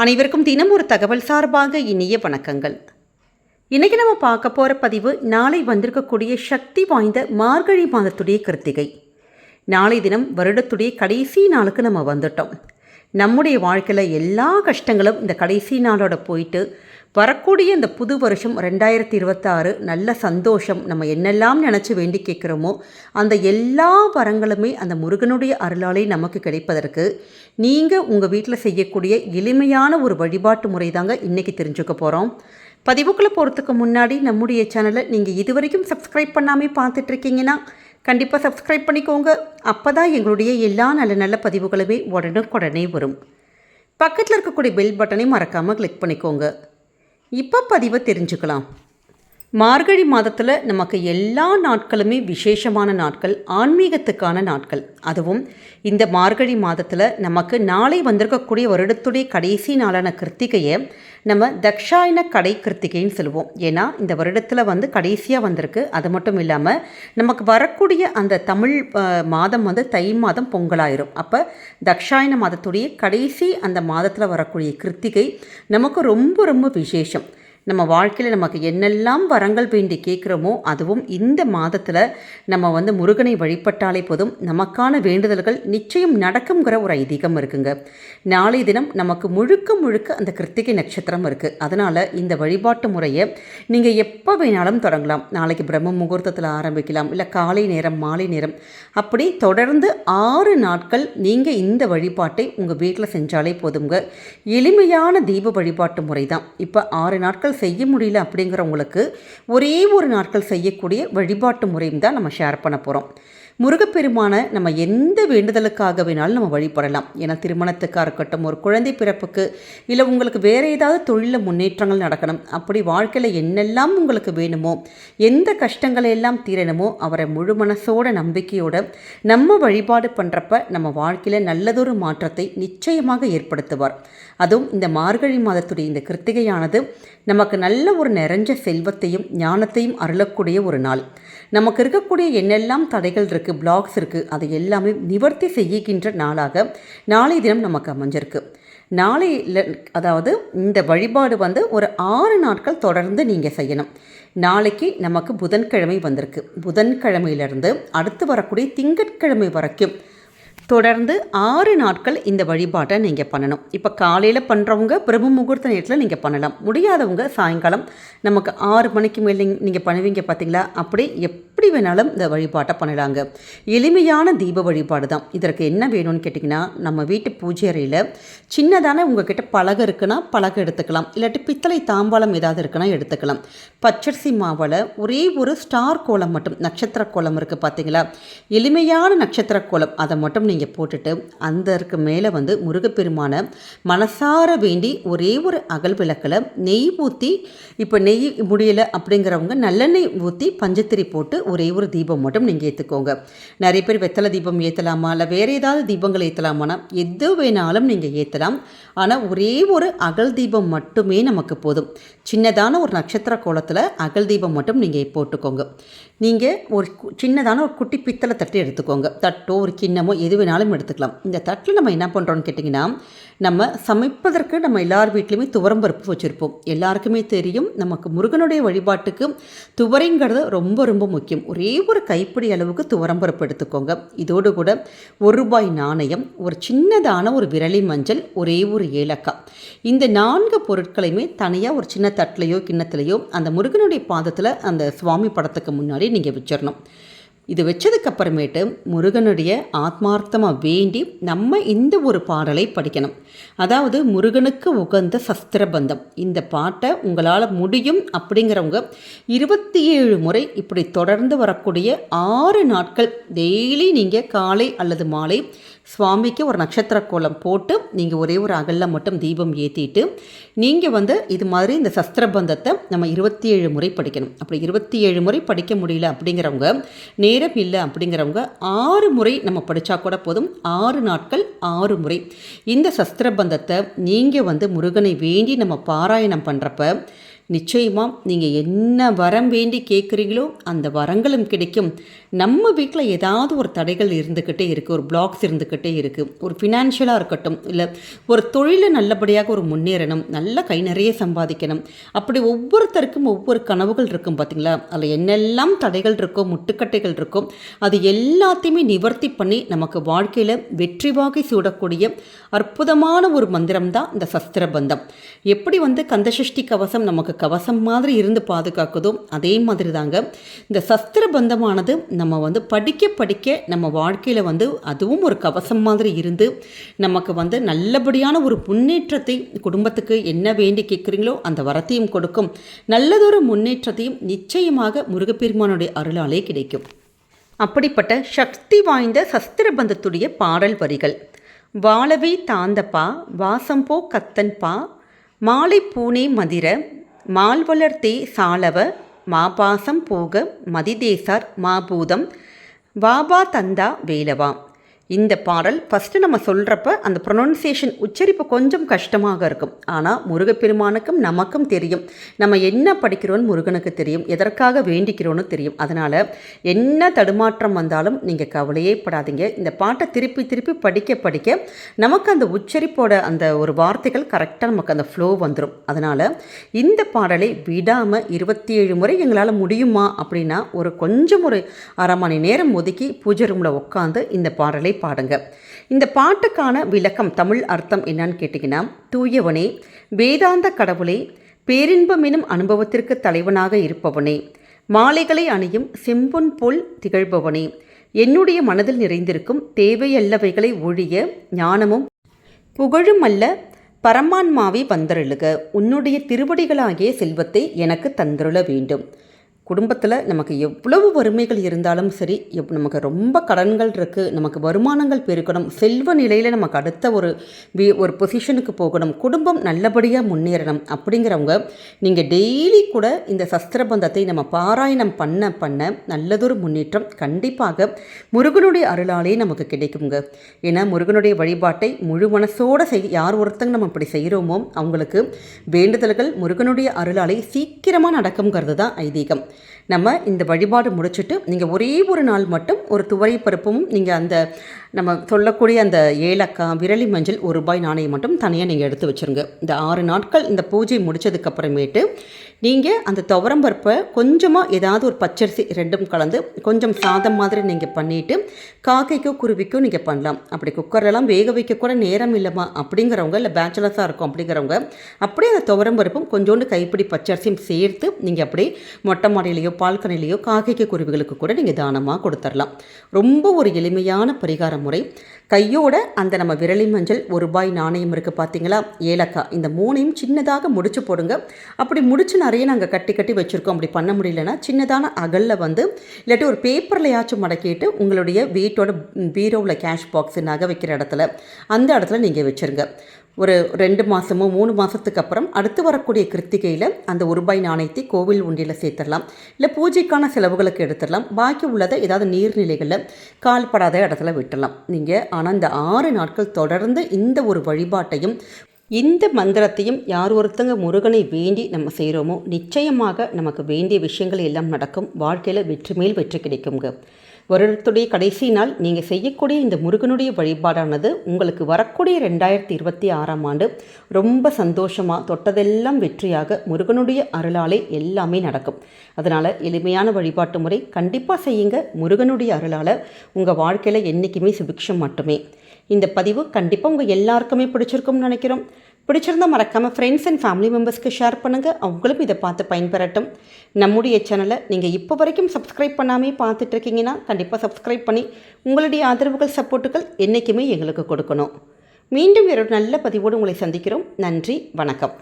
அனைவருக்கும் தினம் ஒரு தகவல் சார்பாக இனிய வணக்கங்கள். இன்றைக்கி நம்ம பார்க்க போகிற பதிவு நாளை வந்திருக்கக்கூடிய சக்தி வாய்ந்த மார்கழி மாதத்துடைய கிருத்திகை. நாளை தினம் வருடத்துடைய கடைசி நாளுக்கு நம்ம வந்துட்டோம். நம்முடைய வாழ்க்கையில் எல்லா கஷ்டங்களும் இந்த கடைசி நாளோட போயிட்டு வரக்கூடிய இந்த புது வருஷம் ரெண்டாயிரத்தி இருபத்தாறு நல்ல சந்தோஷம். நம்ம என்னெல்லாம் நினச்சி வேண்டி கேட்குறோமோ அந்த எல்லா வரங்களுமே அந்த முருகனுடைய அருளாலே நமக்கு கிடைப்பதற்கு நீங்கள் உங்கள் வீட்டில் செய்யக்கூடிய எளிமையான ஒரு வழிபாட்டு முறை தாங்க இன்றைக்கி தெரிஞ்சுக்க போகிறோம் பதிவுக்குள்ளே போகிறதுக்கு முன்னாடி நம்முடைய சேனலை நீங்கள் இதுவரைக்கும் சப்ஸ்கிரைப் பண்ணாமல் பார்த்துட்ருக்கீங்கன்னா கண்டிப்பாக சப்ஸ்கிரைப் பண்ணிக்கோங்க. அப்போ தான் எங்களுடைய எல்லா நல்ல நல்ல பதிவுகளுமே உடனுக்குடனே வரும். பக்கத்தில் இருக்கக்கூடிய பெல் பட்டனை மறக்காமல் கிளிக் பண்ணிக்கோங்க. இப்போ பதிவை தெரிஞ்சுக்கலாம். மார்கழி மாதத்தில் நமக்கு எல்லா நாட்களுமே விசேஷமான நாட்கள் ஆன்மீகத்துக்கான நாட்கள். அதுவும் இந்த மார்கழி மாதத்தில் நமக்கு நாளை வந்திருக்கக்கூடிய வருடத்துடைய கடைசி நாளான கிருத்திகையை நம்ம தக்ஷாயன கடை கிருத்திகைன்னு சொல்லுவோம். ஏன்னா இந்த வருடத்தில் வந்து கடைசியாக வந்திருக்கு. அது மட்டும் இல்லாமல் நமக்கு வரக்கூடிய அந்த தமிழ் மாதம் வந்து தை மாதம் பொங்கலாயிரும். அப்போ தக்ஷாயன மாதத்துடைய கடைசி அந்த மாதத்தில் வரக்கூடிய கிருத்திகை நமக்கு ரொம்ப ரொம்ப விசேஷம். நம்ம வாழ்க்கையில் நமக்கு என்னெல்லாம் வரங்கள் வேண்டி கேட்குறோமோ அதுவும் இந்த மாதத்தில் நம்ம வந்து முருகனை வழிபட்டாலே போதும் நமக்கான வேண்டுதல்கள் நிச்சயம் நடக்குங்கிற ஒரு ஐதீகம் இருக்குங்க. நாளை தினம் நமக்கு முழுக்க முழுக்க அந்த கிருத்திகை நட்சத்திரம் இருக்குது அதனால் இந்த வழிபாட்டு முறையை நீங்கள் எப்போ வேணாலும் தொடங்கலாம். நாளைக்கு பிரம்ம முகூர்த்தத்தில் ஆரம்பிக்கலாம். இல்லை காலை நேரம் மாலை நேரம். அப்படி தொடர்ந்து ஆறு நாட்கள் நீங்கள் இந்த வழிபாட்டை உங்கள் வீட்டில் செஞ்சாலே போதுங்க எளிமையான தீப வழிபாட்டு முறை தான் இப்போ ஆறு நாட்கள் செய்ய முடியல அப்படிங்கிறவங்களுக்கு ஒரே ஒரு நாட்கள் செய்யக்கூடிய வழிபாட்டு முறையும் தான் நம்ம ஷேர் பண்ண போகிறோம் முருகப்பெருமான நம்ம எந்த வேண்டுதலுக்காக வேணாலும் நம்ம வழிபடலாம். ஏன்னா திருமணத்துக்காக இருக்கட்டும் ஒரு குழந்தை பிறப்புக்கு இல்லை உங்களுக்கு வேறு ஏதாவது தொழிலில் முன்னேற்றங்கள் நடக்கணும் அப்படி வாழ்க்கையில் என்னெல்லாம் உங்களுக்கு வேணுமோ எந்த கஷ்டங்களை எல்லாம் தீரணுமோ அவரை முழு மனசோட நம்பிக்கையோட நம்ம வழிபாடு பண்ணுறப்ப நம்ம வாழ்க்கையில் நல்லதொரு மாற்றத்தை நிச்சயமாக ஏற்படுத்துவார். அதுவும் இந்த மார்கழி மாதத்துடைய இந்த கிருத்திகையானது நமக்கு நல்ல ஒரு நிறைஞ்ச செல்வத்தையும் ஞானத்தையும் அருளக்கூடிய ஒரு நாள். நமக்கு இருக்கக்கூடிய என்னெல்லாம் தடைகள் இருக்குது பிளாக்ஸ் இருக்குது அதை எல்லாமே நிவர்த்தி செய்கின்ற நாளாக நாளை தினம் நமக்கு அமைஞ்சிருக்கு. நாளையில் அதாவது இந்த வழிபாடு வந்து ஒரு ஆறு நாட்கள் தொடர்ந்து நீங்கள் செய்யணும். நாளைக்கு நமக்கு புதன்கிழமை வந்திருக்கு. புதன்கிழமையிலிருந்து அடுத்து வரக்கூடிய திங்கட்கிழமை வரைக்கும் தொடர்ந்து ஆறு நாட்கள் இந்த வழிபாட்டை நீங்கள் பண்ணணும். இப்போ காலையில் பண்ணுறவங்க பிரபு முகூர்த்த நேரத்தில் நீங்கள் பண்ணலாம். முடியாதவங்க சாயங்காலம் நமக்கு ஆறு மணிக்கு மேலே நீங்கள் பண்ணுவீங்க பார்த்தீங்களா அப்படி எப்படி வேணாலும் இந்த வழிபாட்டை பண்ணலாங்க. எளிமையான தீப வழிபாடு தான். இதற்கு என்ன வேணும்னு கேட்டிங்கன்னா நம்ம வீட்டு பூஜை அறையில் சின்னதான உங்ககிட்ட பலகை இருக்குன்னா பலகை எடுத்துக்கலாம். இல்லாட்டி பித்தளை தாம்பாளம் ஏதாவது இருக்குன்னா எடுத்துக்கலாம். பச்சரிசி மாவில் ஒரே ஒரு ஸ்டார் கோலம் மட்டும் நட்சத்திர கோலம் இருக்குது பார்த்தீங்களா எளிமையான நட்சத்திர கோலம். அதை மட்டும் நீங்கள் போட்டுட்டு அந்த இருக்கு மேலே வந்து முருகப்பெருமான மனசார வேண்டி ஒரே ஒரு அகல் விளக்கில் நெய் ஊற்றி இப்போ நெய் முடியலை அப்படிங்கிறவங்க நல்லெண்ணெய் ஊற்றி பஞ்சத்திரி போட்டு ஒரே ஒரு தீபம் மட்டும் நீங்கள் ஏற்றுக்கோங்க நிறைய பேர் வெத்தலை தீபம் ஏற்றலாமா இல்லை வேறு ஏதாவது தீபங்கள் ஏற்றலாமானா எது வேணாலும் நீங்கள் ஏற்றலாம் ஆனால் ஒரே ஒரு அகல் தீபம் மட்டுமே நமக்கு போதும். சின்னதான ஒரு நட்சத்திர கோலத்தில் அகல் தீபம் மட்டும் நீங்கள் போட்டுக்கோங்க. நீங்கள் ஒரு கு- சின்னதான ஒரு குட்டி பித்தளை தட்டு எடுத்துக்கோங்க. தட்டோ ஒரு கிண்ணமோ எது வேணாலும் எடுத்துக்கலாம். இந்த தட்டில் நம்ம என்ன பண்ணுறோன்னு கேட்டிங்கன்னா நம்ம சமைப்பதற்கு நம்ம எல்லார் வீட்லேயுமே துவரம்பருப்பு வச்சுருப்போம். எல்லாருக்குமே தெரியும் நமக்கு முருகனுடைய வழிபாட்டுக்கு துவரைங்கிறது ரொம்ப ரொம்ப முக்கியம். ஒரே ஒரு கைப்பிடி அளவுக்கு துவரம்பருப்பு எடுத்துக்கோங்க. இதோடு கூட ஒரு ரூபாய் நாணயம் ஒரு சின்னதான ஒரு விரலி மஞ்சள் ஒரே ஒரு ஏலக்காய். இந்த நான்கு பொருட்களையுமே தனியாக ஒரு சின்ன தட்டிலையோ கிண்ணத்துலையோ அந்த முருகனுடைய பாதத்தில் அந்த சுவாமி படத்துக்கு முன்னாடி நீங்கள் வச்சிடணும் இது வச்சதுக்கு அப்புறமேட்டு முருகனுடைய ஆத்மார்த்தமாக வேண்டி நம்ம இந்த ஒரு பாடலை படிக்கணும். அதாவது முருகனுக்கு உகந்த சஸ்திரபந்தம். இந்த பாட்டை உங்களால் முடியும் அப்படிங்கிறவங்க இருபத்தி ஏழு முறை இப்படி தொடர்ந்து வரக்கூடிய ஆறு நாட்கள் டெய்லி நீங்கள் காலை அல்லது மாலை சுவாமிக்கு ஒரு நட்சத்திர கோலம் போட்டு நீங்கள் ஒரே ஒரு அகலில் மட்டும் தீபம் ஏற்றிட்டு நீங்கள் வந்து இது மாதிரி இந்த சஸ்திரபந்தத்தை நம்ம இருபத்தி ஏழு முறை படிக்கணும். அப்படி இருபத்தி ஏழு முறை படிக்க முடியல அப்படிங்கிறவங்க நேரம் இல்லை அப்படிங்கிறவங்க ஆறு முறை நம்ம படித்தா கூட போதும். ஆறு நாட்கள் ஆறு முறை. இந்த சஸ்திரபந்தத்தை நீங்கள் வந்து முருகனை வேண்டி நம்ம பாராயணம் பண்ணுறப்ப நிச்சயமாக நீங்கள் என்ன வரம் வேண்டி கேட்குறீங்களோ அந்த வரங்களும் கிடைக்கும். நம்ம வீட்டில் ஏதாவது ஒரு தடைகள் இருந்துக்கிட்டே இருக்குது ஒரு பிளாக்ஸ் இருந்துக்கிட்டே இருக்குது ஒரு ஃபினான்ஷியலாக இருக்கட்டும் இல்லை ஒரு தொழிலை நல்லபடியாக ஒரு முன்னேறணும் நல்ல கை நிறைய சம்பாதிக்கணும். அப்படி ஒவ்வொருத்தருக்கும் ஒவ்வொரு கனவுகள் இருக்கும் பார்த்தீங்களா அதில் என்னெல்லாம் தடைகள் இருக்கோ முட்டுக்கட்டைகள் இருக்கோ அது எல்லாத்தையுமே நிவர்த்தி பண்ணி நமக்கு வாழ்க்கையில் வெற்றி வாகை சூடக்கூடிய அற்புதமான ஒரு மந்திரம் தான் இந்த சஸ்திர பந்தம் எப்படி வந்து கந்தசஷ்டி கவசம் நமக்கு கவசம் மாதிரி இருந்து பாதுகாக்குதோ அதே மாதிரி தாங்க இந்த சஸ்திர பந்தமானது நம்ம வந்து படிக்க படிக்க நம்ம வாழ்க்கையில் வந்து அதுவும் ஒரு கவசம் மாதிரி இருந்து நமக்கு வந்து நல்லபடியான ஒரு முன்னேற்றத்தை குடும்பத்துக்கு என்ன வேண்டி கேட்குறீங்களோ அந்த வரத்தையும் கொடுக்கும். நல்லதொரு முன்னேற்றத்தையும் நிச்சயமாக முருகப்பெருமானுடைய அருளாலே கிடைக்கும். அப்படிப்பட்ட சக்தி வாய்ந்த சஸ்திரபந்தத்துடைய பாடல் வரிகள். வாழவே தாந்தப்பா வாசம்போ கத்தன்பா மாலை பூனே மதிர மால்வளர்த்தே சாலவ மாபாசம் போக மதிதேசார் மாபூதம் வாபா தந்தா வேலவா இந்த பாடல் ஃபஸ்ட்டு நம்ம சொல்கிறப்ப அந்த ப்ரொனன்சியேஷன் உச்சரிப்பு கொஞ்சம் கஷ்டமாக இருக்கும். ஆனால் முருகப்பெருமானுக்கும் நமக்கும் தெரியும். நம்ம என்ன படிக்கிறோன்னு முருகனுக்கு தெரியும். எதற்காக வேண்டிக்கிறோன்னு தெரியும். அதனால் என்ன தடுமாற்றம் வந்தாலும் நீங்கள் கவலையே படாதீங்க. இந்த பாட்டை திருப்பி திருப்பி படிக்க படிக்க நமக்கு அந்த உச்சரிப்போட அந்த ஒரு வார்த்தைகள் கரெக்டாக நமக்கு அந்த ஃப்ளோ வந்துடும் அதனால் இந்த பாடலை விடாமல் இருபத்தி ஏழு முறை எங்களால் முடியுமா அப்படின்னா ஒரு கொஞ்சம் ஒரு அரை மணி நேரம் ஒதுக்கி பூஜை ரூமில் உட்காந்து இந்த பாடலை பாடுங்க. இந்த பாட்டுக்கான விளக்கம் தமிழ் அர்த்தம் என்னன்னு கேட்டிங்கன்னா தூயவனே வேதாந்த கடவுளே பேரின்பம் எனும் அனுபவத்திற்கு தலைவனாக இருப்பவனே மாலைகளை அணியும் செம்பொன் போல் திகழ்பவனே என்னுடைய மனதில் நிறைந்திருக்கும் தேவையல்லவைகளை ஒழிய ஞானமும் புகழும் அல்ல பரமான்மாவை வந்தருளுக. உன்னுடைய திருவடிகளாகிய செல்வத்தை எனக்கு தந்தருள வேண்டும். குடும்பத்தில் நமக்கு எவ்வளவு வறுமைகள் இருந்தாலும் சரி எப் நமக்கு ரொம்ப கடன்கள் இருக்குது நமக்கு வருமானங்கள் பெருக்கணும் செல்வ நிலையில் நமக்கு அடுத்த ஒரு வி ஒரு பொசிஷனுக்கு போகணும் குடும்பம் நல்லபடியாக முன்னேறணும் அப்படிங்கிறவங்க நீங்கள் டெய்லி கூட இந்த சஸ்திரபந்தத்தை நம்ம பாராயணம் பண்ண பண்ண நல்லதொரு முன்னேற்றம் கண்டிப்பாக முருகனுடைய அருளாலே நமக்கு கிடைக்குங்க. ஏன்னா முருகனுடைய வழிபாட்டை முழு மனசோடு செய் யார் ஒருத்தங்க நம்ம இப்படி செய்கிறோமோ அவங்களுக்கு வேண்டுதல்கள் முருகனுடைய அருளாலே சீக்கிரமாக நடக்குங்கிறது தான் ஐதீகம். நம்ம இந்த வழிபாடு முடிச்சுட்டு நீங்கள் ஒரே ஒரு நாள் மட்டும் ஒரு துவரை பருப்பும் நீங்கள் அந்த நம்ம சொல்லக்கூடிய அந்த ஏலக்காய் விரலி மஞ்சள் ஒரு ரூபாய் நாணயம் மட்டும் தனியாக நீங்கள் எடுத்து வச்சுருங்க. இந்த ஆறு நாட்கள் இந்த பூஜை முடித்ததுக்கப்புறமேட்டு நீங்கள் அந்த துவரம்பருப்பை கொஞ்சமாக ஏதாவது ஒரு பச்சரிசி ரெண்டும் கலந்து கொஞ்சம் சாதம் மாதிரி நீங்கள் பண்ணிவிட்டு காக்கைக்கோ குருவிக்கோ நீங்கள் பண்ணலாம். அப்படி குக்கர்லாம் வேக வைக்க கூட நேரம் இல்லைம்மா. அப்படிங்கிறவங்க இல்லை பேச்சுலர்ஸாக இருக்கும் அப்படிங்கிறவங்க அப்படியே அந்த துவரம்பருப்பும் கொஞ்சோண்டு கைப்பிடி பச்சரிசியும் சேர்த்து நீங்கள் அப்படியே மொட்டை மாடியிலையோ பால்கனிலையோ காக்கைக்கு குருவிகளுக்கு கூட நீங்கள் தானமாக கொடுத்துடலாம் ரொம்ப ஒரு எளிமையான பரிகார முறை. கையோட அந்த நம்ம விரலி மஞ்சள் ஒரு ரூபாய் நாணயம் இருக்குது பார்த்தீங்களா ஏலக்காய். இந்த மூணையும் சின்னதாக முடிச்சு போடுங்க. அப்படி முடிச்சு நிறைய நாங்கள் கட்டி கட்டி வச்சுருக்கோம். அப்படி பண்ண முடியலன்னா சின்னதான அகலில் வந்து இல்லாட்டி ஒரு பேப்பர்லையாச்சும் மடக்கிட்டு உங்களுடைய வீட்டோட பீரோவில் கேஷ் பாக்ஸ் நகை வைக்கிற இடத்துல அந்த இடத்துல நீங்கள் வச்சுருங்க. ஒரு ரெண்டு மாதமோ மூணு மாதத்துக்கு அப்புறம் அடுத்து வரக்கூடிய கிருத்திகையில் அந்த ஒரு ரூபாய் நாணயத்தை கோவில் உண்டியில் சேர்த்துடலாம். இல்லை பூஜைக்கான செலவுகளுக்கு எடுத்துடலாம். பாக்கி உள்ளதை ஏதாவது நீர்நிலைகளில் கால்படாத இடத்துல விட்டுடலாம் நீங்கள் ஆனால் இந்த ஆறு நாட்கள் தொடர்ந்து இந்த ஒரு வழிபாட்டையும் இந்த மந்திரத்தையும் யார் ஒருத்தங்க முருகனை வேண்டி நம்ம செய்கிறோமோ நிச்சயமாக நமக்கு வேண்டிய விஷயங்கள் எல்லாம் நடக்கும். வாழ்க்கையில் வெற்றி மேல் வெற்றி கிடைக்குங்க வருடத்துடைய கடைசி நாள் நீங்கள் செய்யக்கூடிய இந்த முருகனுடைய வழிபாடானது உங்களுக்கு வரக்கூடிய ரெண்டாயிரத்தி இருபத்தி ஆறாம் ஆண்டு ரொம்ப சந்தோஷமாக தொட்டதெல்லாம் வெற்றியாக முருகனுடைய அருளாலே எல்லாமே நடக்கும். அதனால் எளிமையான வழிபாட்டு முறை கண்டிப்பாக செய்யுங்க. முருகனுடைய அருளால் உங்கள் வாழ்க்கையில் என்றைக்குமே சுபிக்ஷம் மட்டுமே. இந்த பதிவு கண்டிப்பாக உங்கள் எல்லாருக்குமே பிடிச்சிருக்கும்னு நினைக்கிறோம். பிடிச்சிருந்தா மறக்காமல் ஃப்ரெண்ட்ஸ் அண்ட் ஃபேமிலி மெம்பர்ஸ்க்கு ஷேர் பண்ணுங்கள் அவங்களும் இதை பார்த்து பயன்பெறட்டும். நம்முடைய சேனலை நீங்கள் இப்போ வரைக்கும் சப்ஸ்கிரைப் பண்ணாமே பார்த்துட்ருக்கீங்கன்னா கண்டிப்பாக சப்ஸ்கிரைப் பண்ணி உங்களுடைய ஆதரவுகள் சப்போர்ட்டுகள் என்றைக்குமே எங்களுக்கு கொடுக்கணும். மீண்டும் வேறொரு நல்ல பதிவோடு உங்களை சந்திக்கிறோம். நன்றி வணக்கம்.